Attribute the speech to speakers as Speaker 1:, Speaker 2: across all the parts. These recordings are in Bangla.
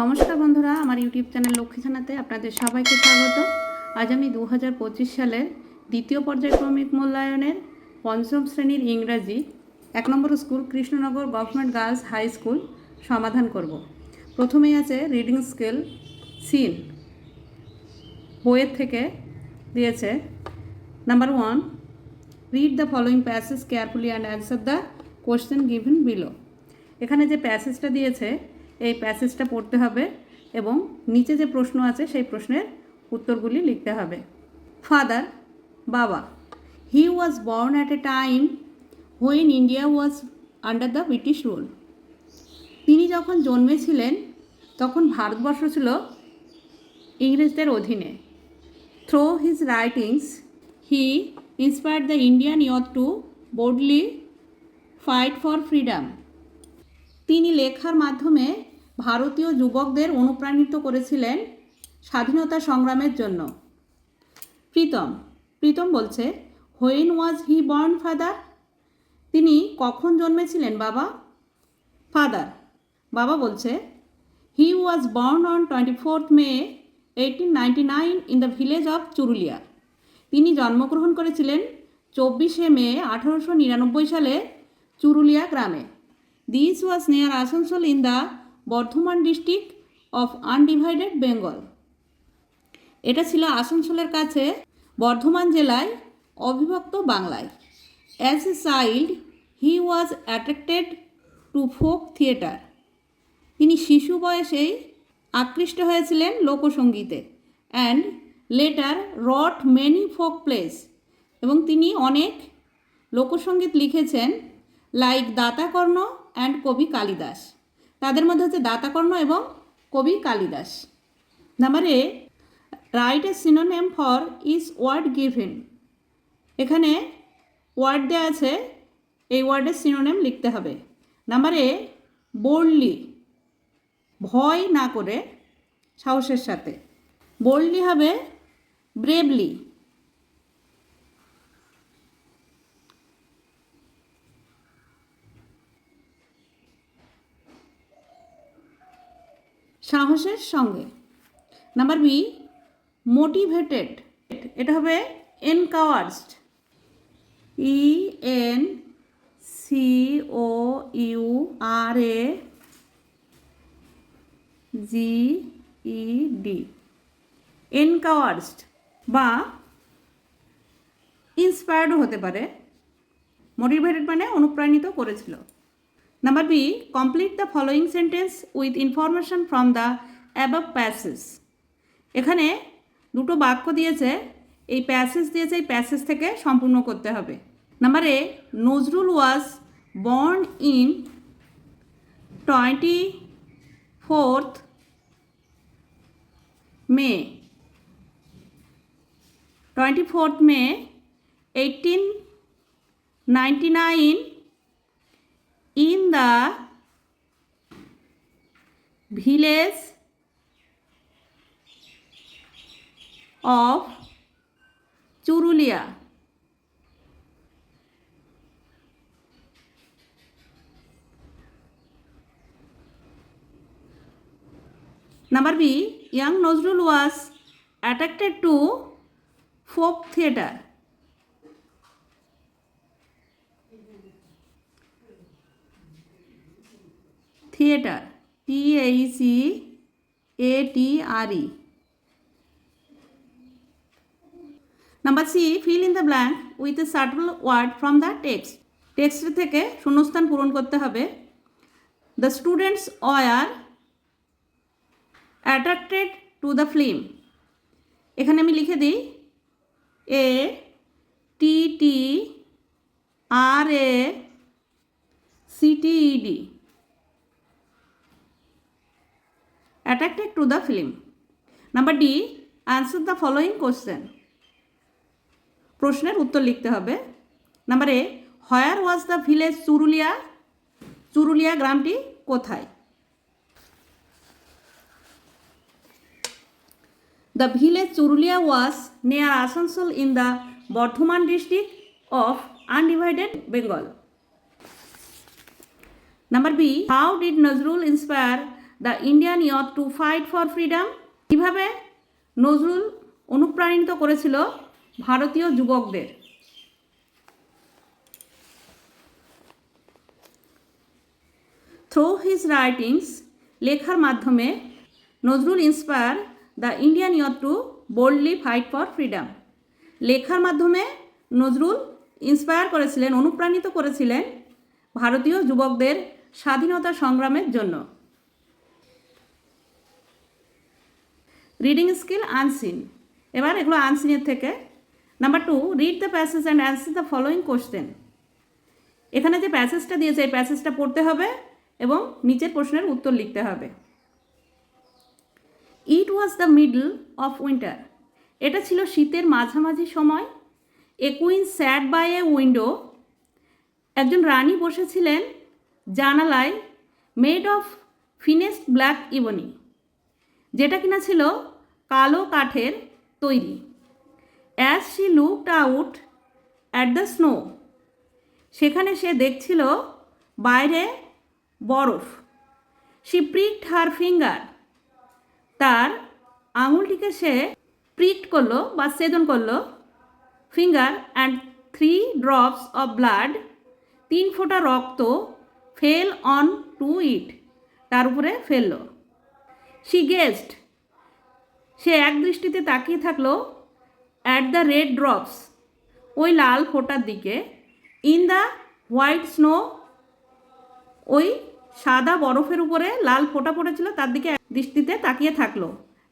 Speaker 1: নমস্কার বন্ধুরা, আমার ইউটিউব চ্যানেল লক্ষ্মী থানাতে আপনাদের সবাইকে স্বাগত। আজ আমি দু হাজার পঁচিশ সালের দ্বিতীয় পর্যায়ক্রমিক মূল্যায়নের পঞ্চম শ্রেণির ইংরাজি এক নম্বর school, Krishnanagar government girls high school, সমাধান করব। প্রথমেই আছে রিডিং স্কেল সিন। বইয়ের থেকে দিয়েছে, number one read the following passage carefully and answer the question given below এখানে যে প্যাসেজটা দিয়েছে এই প্যাসেজটা পড়তে হবে এবং নিচে যে প্রশ্ন আছে সেই প্রশ্নের উত্তরগুলি লিখতে হবে। ফাদার, বাবা, he was born at a time when India was under the British rule. তিনি যখন জন্মেছিলেন, তখন ভারতবর্ষ ছিল ইংরেজদের অধীনে। Through his writings he inspired the Indian youth to boldly fight for freedom তিনি লেখার মাধ্যমে ভারতীয় যুবকদের অনুপ্রাণিত করেছিলেন স্বাধীনতা সংগ্রামের জন্য। প্রীতম প্রীতম বলছে when was he born father তিনি, কখন জন্মেছিলেন, বাবা? ফাদার বাবা বলছে he was born on twenty fourth May eighteen ninety nine in the village of Churulia তিনি জন্মগ্রহণ করেছিলেন চব্বিশে মে, আঠারোশো নিরানব্বই সালে চুরুলিয়া গ্রামে। This was near Asansol in the Bardhaman district of undivided Bengal এটা ছিল আসানসোলের কাছে বর্ধমান জেলায় অবিভক্ত বাংলায়। As a child he was attracted to folk theatre তিনি শিশু বয়সেই আকৃষ্ট হয়েছিলেন লোকসঙ্গীতে। And later wrote many folk plays এবং তিনি অনেক লোকসঙ্গীত লিখেছেন লাইক দাতাকর্ণ অ্যান্ড কবি কালিদাস। তাদের মধ্যে হচ্ছে দাতাকর্ণ এবং কবি Kalidas. Number A write a synonym for is word given এখানে ওয়ার্ড দেওয়া আছে, এই ওয়ার্ডের সিনোনেম লিখতে হবে। নাম্বার এ বোল্ডলি ভয় না করে সাহসের সাথে। বোল্ডলি হবে ব্রেভলি সাহসের সঙ্গে। নাম্বার বি মোটিভেটেড এটা হবে encouraged E N C O U R A G E D encouraged বা ইন্সপায়ার্ডও হতে পারে। মোটিভেটেড মানে অনুপ্রাণিত করেছিল। Number B complete the following sentence with information from the above passage এখানে দুটো বাক্য দিয়েছে, এই প্যাসেজ দিয়েছে এই প্যাসেজ থেকে সম্পূর্ণ করতে হবে। Number A Nazrul was born in twenty fourth May twenty fourth May eighteen ninety nine in the village of Churulia. Number B, young Nozrul was attracted to folk theatre. T h e a t r e number C fill in the blank with a suitable word from the text text থেকে শূন্যস্থান পূরণ করতে হবে। The students were attracted to the film এখানে আমি লিখে দিই। এ T T R A সিটিইডি attracted to the film. Number D, answer the following question. প্রশ্নের উত্তর লিখতে হবে number A where was the village Churulia Churulia গ্রামটি কোথায় the village Churulia was near Asansol in the Bardhaman district of undivided Bengal Number B, how did Nazrul inspire the Indian youth to fight for freedom. কীভাবে নজরুল অনুপ্রাণিত করেছিল ভারতীয় যুবকদের? থ্রু হিজ রাইটিংস লেখার মাধ্যমে Nazrul inspire the Indian youth to boldly fight for freedom লেখার মাধ্যমে নজরুল ইন্সপায়ার করেছিলেন, অনুপ্রাণিত করেছিলেন ভারতীয় যুবকদের স্বাধীনতা সংগ্রামের জন্য। রিডিং স্কিল আনসিন এবার এগুলো আনসিনের থেকে। Number two read the passage and answer the following question এখানে যে প্যাসেজটা দিয়েছে, এই প্যাসেজটা পড়তে হবে এবং নিচের প্রশ্নের উত্তর লিখতে হবে। It was the middle of winter এটা ছিল শীতের মাঝামাঝি সময়। A queen sat by a window একজন রানী বসেছিলেন জানালায় made of finest black ebony যেটা কিনা ছিল কালো কাঠের তৈরি। As she looked out at the snow সেখানে সে দেখছিল বাইরে বরফ। শি প্রিকড হার ফিঙ্গার তার আঙুলটিকে সে প্রিক্ট করল বা সেদন করল। Finger and three drops of blood তিন ফোঁটা রক্ত ফেল অন টু ইট তার উপরে ফেলল। গেস্ট সে এক দৃষ্টিতে তাকিয়ে থাকল অ্যাট দ্য রেড ড্রপস ওই লাল ফোঁটার দিকে ইন দ্য হোয়াইট স্নো ওই সাদা বরফের উপরে লাল ফোঁটা পড়েছিল, তার দিকে দৃষ্টিতে তাকিয়ে থাকল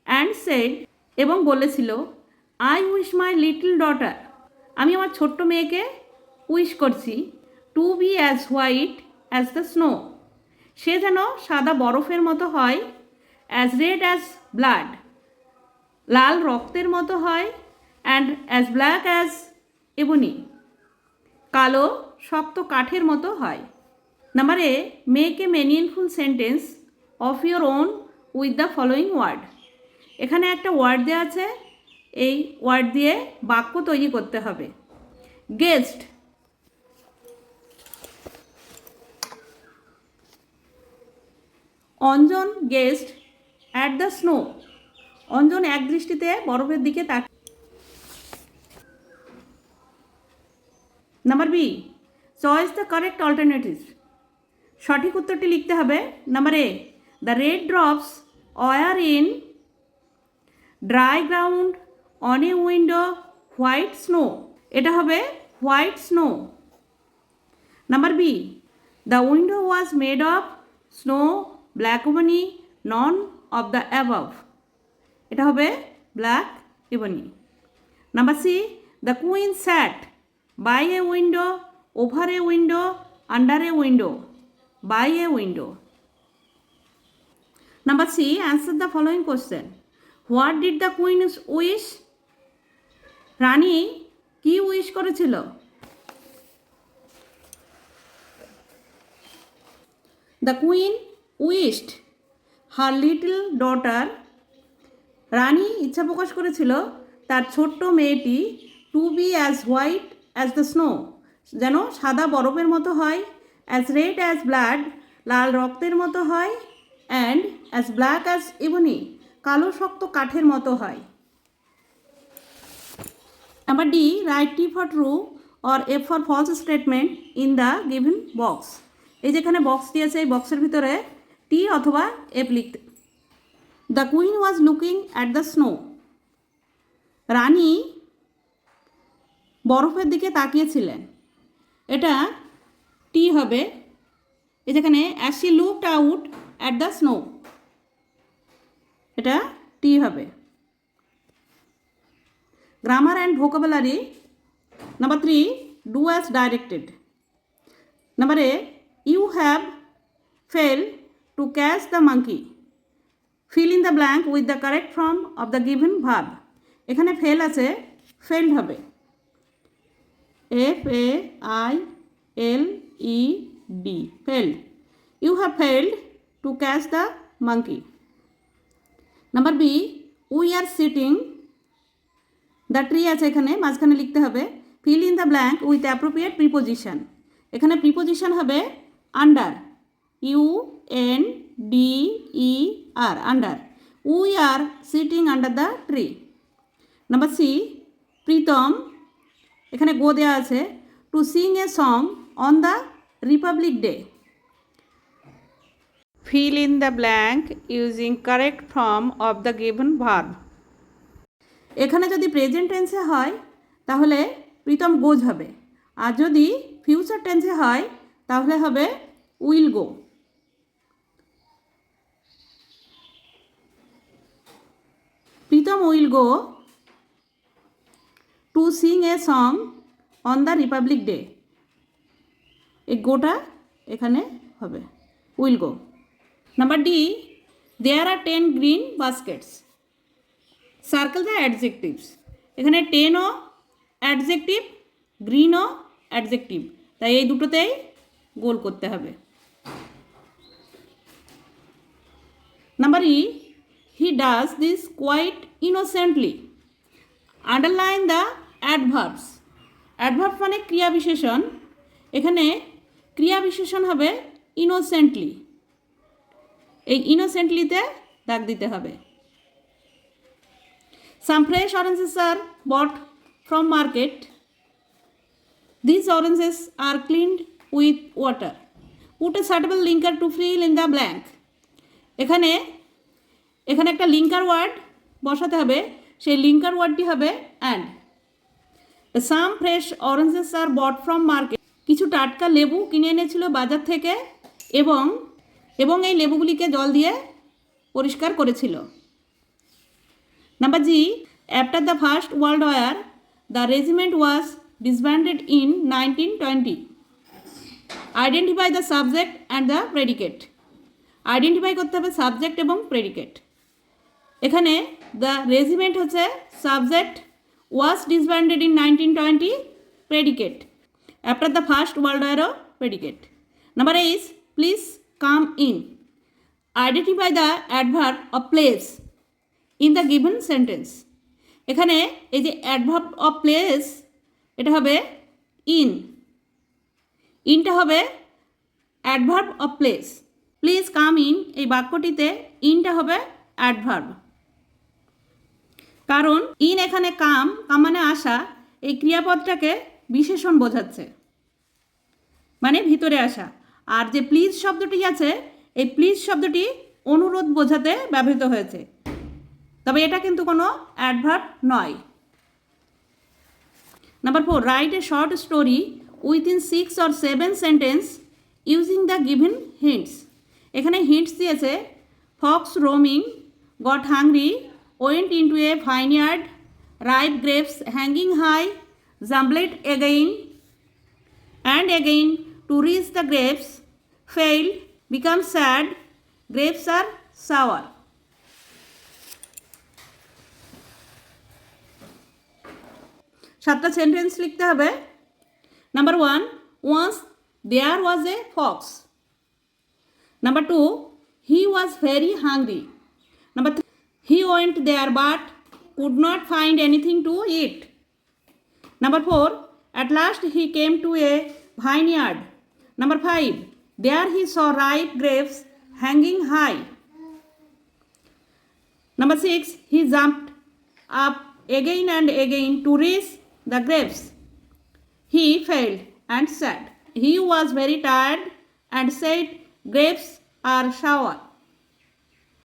Speaker 1: অ্যান্ড সেড এবং বলেছিল I wish my little daughter আমি আমার ছোট্ট মেয়েকে উইশ করছি to be as white as the snow সে যেন সাদা বরফের মতো হয় অ্যাজ রেড অ্যাজ ব্লাড লাল রক্তের মতো হয় and as black as ebony কালো শক্ত কাঠের মতো হয়। Number A make a meaningful sentence of your own with the following word এখানে একটা ওয়ার্ড দেওয়া আছে, এই ওয়ার্ড দিয়ে বাক্য তৈরি করতে হবে। Gazed Anjan gazed at the snow Anjan এক দৃষ্টিতে বরফের দিকে তাক number B choice the correct alternative সঠিক উত্তরটি লিখতে হবে। Number A the red drops were in dry ground on a window white snow এটা হবে white snow number B the window was made of snow black ebony none of the above এটা হবে black ebony number C the queen sat by a window over a window under a window by a window number C answer the following question what did the queen wish রানী কি উইশ করেছিল? The queen wished her little daughter রানী ইচ্ছা প্রকাশ করেছিল তার ছোট্ট মেয়েটি to be as white as the snow যেন সাদা বরফের মতো হয় অ্যাজ রেড অ্যাজ ব্লাড লাল রক্তের মতো হয় and as black as ebony কালো শক্ত কাঠের মতো হয়। Number D right T for true or F for false statement in the given box এই যেখানে বক্স দিয়েছে, এই বক্সের ভিতরে টি অথবা এফ লিখতে। The queen was looking at the snow রানী বরফের দিকে তাকিয়েছিলেন। এটা টি হবে যেখানে as she looked out at the snow এটা টি হবে। Grammar and vocabulary number three do as directed number A you have fail to catch the monkey fill in the blank with the correct form of the given verb এখানে ফেল আছে ফেল্ড হবে। F A I L E D failed you have failed to catch the monkey number B we are sitting the tree আছে এখানে, মাঝখানে লিখতে হবে। Fill in the blank with appropriate preposition এখানে প্রিপোজিশন হবে under U N D E R under we are sitting under the tree number C Pritam এখানে গো দেওয়া আছে to sing a song on the Republic Day fill in the blank using correct form of the given verb এখানে যদি প্রেজেন্ট টেন্সে হয় তাহলে প্রীতম গোজ হবে। আর যদি ফিউচার টেন্সে হয় তাহলে হবে will go Pritam will go to sing a song on the Republic Day এই গোটা এখানে হবে will go number D there are ten green baskets circle the adjectives এখানে টেনও অ্যাডজেক্টিভ গ্রিনও অ্যাডজেক্টিভ তাই এই দুটোতেই গোল করতে হবে number E he does this quite innocently underline the adverbs adverb মানে ক্রিয়া বিশেষণ। এখানে ক্রিয়া বিশেষণ হবে ইনোসেন্টলি এই ইনোসেন্টলিতে দাগ দিতে হবে। Some fresh oranges are bought from market this oranges are cleaned with water put a suitable linker to fill in the blank এখানে এখানে একটা লিঙ্কার ওয়ার্ড বসাতে হবে, সেই লিঙ্কার ওয়ার্ডটি হবে and some fresh oranges are bought from market কিছু টাটকা লেবু কিনে এনেছিল বাজার থেকে এবং এবং এই লেবুগুলিকে জল দিয়ে পরিষ্কার করেছিল। Number G after the first world war the regiment was disbanded in nineteen twenty identify the subject and the predicate identify করতে হবে সাবজেক্ট এবং প্রেডিকেট এখানে দ্য রেজিমেন্ট হচ্ছে subject was disbanded in nineteen twenty predicate after the first world ওয়ারও predicate number H please come in identify the adverb of place in the given sentence এখানে এই যে অ্যাডভার্ব অফ প্লেস এটা হবে ইন ইনটা হবে adverb of place please come in এই বাক্যটিতে ইনটা হবে অ্যাডভার্ব কারণ ইন এখানে কাম কাম মানে আসা, এই ক্রিয়াপদটাকে বিশেষণ বোঝাচ্ছে। মানে ভিতরে আসা। আর যে প্লিজ শব্দটি আছে, এই প্লিজ শব্দটি অনুরোধ বোঝাতে ব্যবহৃত হয়েছে। তবে এটা কিন্তু কোনো অ্যাডভার্ট নয়। Number four write a short story within six or seven sentence using the given hints এখানে হিন্টস দিয়েছে fox roaming got hungry went into a vineyard ripe grapes hanging high জাম্বলেট again and again, to reach the grapes, failed, become sad, grapes are sour. সাতটা সেন্টেন্স লিখতে হবে। Number one once there was a fox number two he was very hungry number He went there but could not find anything to eat. Number 4. At last he came to a vineyard. Number 5. There he saw ripe grapes hanging high. Number 6. He jumped up again and again to reach the grapes. He failed and said, He was very tired and said, Grapes are sour.